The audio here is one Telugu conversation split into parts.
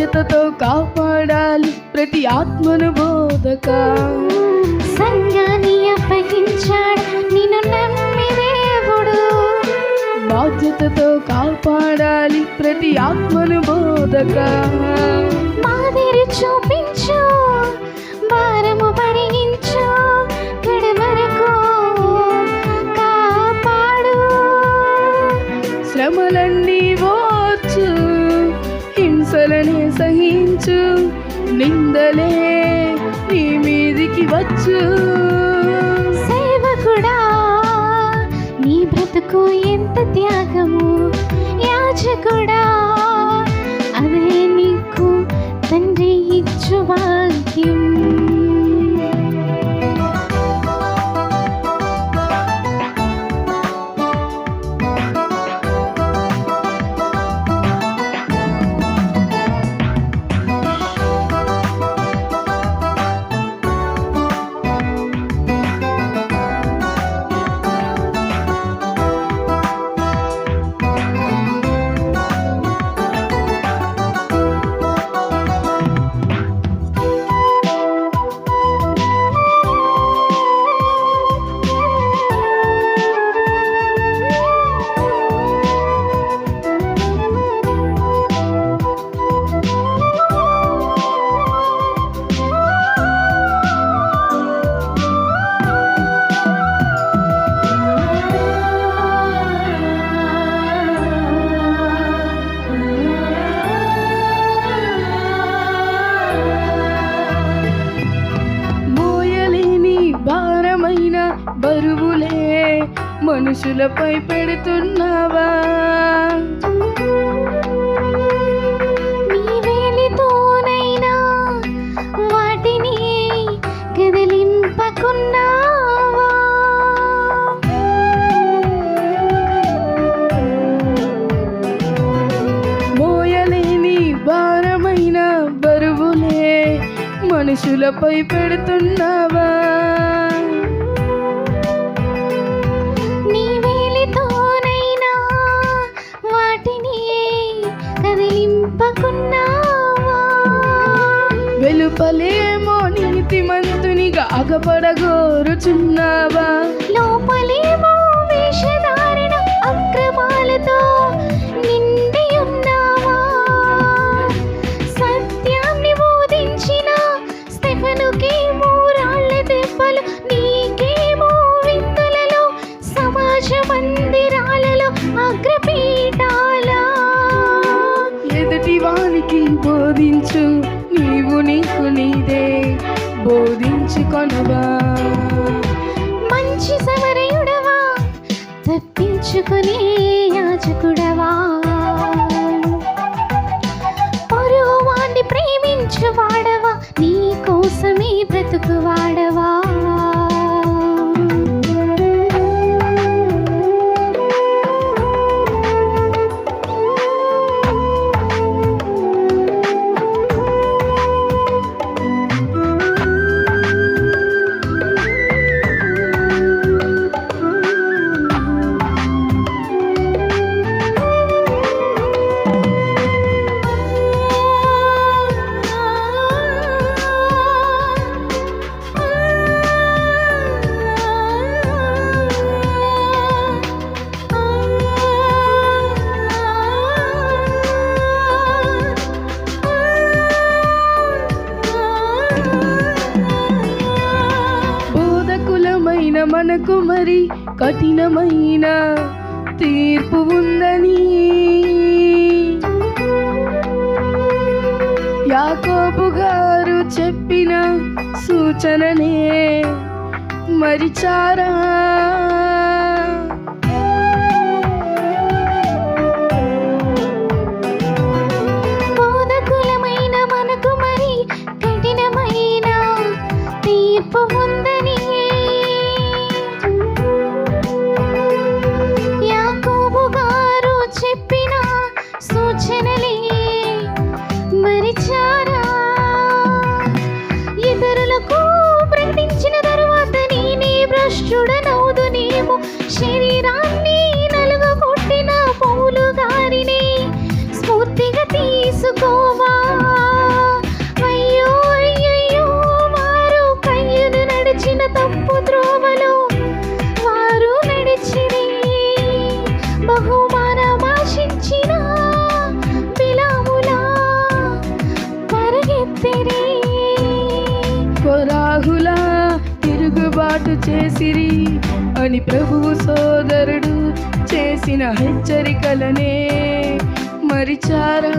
బాధ్యతతో కాపాడాలి ప్రతి ఆత్మను బోధక. సంఘాన్ని అప్పగించాడు నిన్ను నమ్మి దేవుడు. బాధ్యతతో కాపాడాలి ప్రతి ఆత్మను బోధక. మాదిరి చూపించు భారము పరిగించు శ్రమలన్నీ ఓర్చు హింసలనే సహించు నిందలే నీ మీదికి వచ్చు. సేవకుడా నీ బ్రతుకు ఎంత బరువులే మనుషులపై పెడుతున్నావా? మనుషులపై పెడుతున్నావా? నీతిమంతునిగా అగపడగోరుచున్నావా లోపలేమో వేషధారణ అక్రమాలతో నిండి ఉన్నావా? సత్యాన్ని బోధించిన స్టెఫనుకేమో రాళ్ళ దెబ్బలు నీకేమో విందులలో సమాజ మందిరాలలో అగ్రపీఠాల? ఎదుటి వానికి బోధించు నీవు నీకు నీదే. బోధించుకొనవా మంచి సమరయుడవా? తప్పించుకునే యాజకుడవా? పొరుగువాణ్ణి ప్రేమించు వాడవా నీ కోసమే బ్రతుకు మనకు మరి కఠినమైన తీర్పు ఉందని యాకోబు గారు చెప్పిన సూచననే మరిచారా? అని ప్రభువు సోదరుడు చేసిన హెచ్చరికలనే మరిచారా?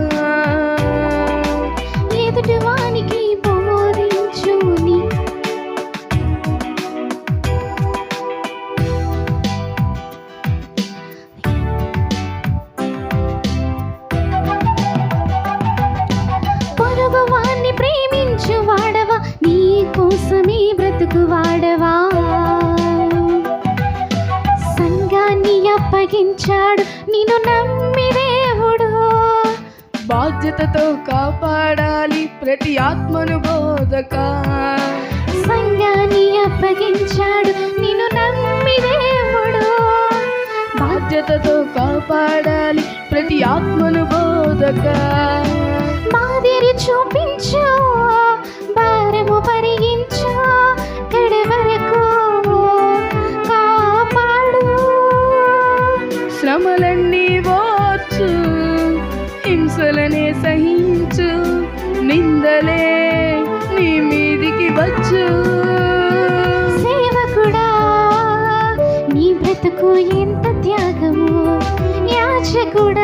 ఎదుటి వానికి బోధించు ప్రేమించు వాడవా నీ కోసమే అప్పగించాడు నిన్ను నమ్మి దేవుడు. బాధ్యతతో కాపాడాలి ప్రతి ఆత్మను బోధక. సంఘాన్ని అప్పగించాడు. నిన్ను నమ్మి దేవుడు. బాధ్యతతో కాపాడాలి ప్రతి ఆత్మను బోధక. మాదిరి చూపించు భారము పరిగించు కూడా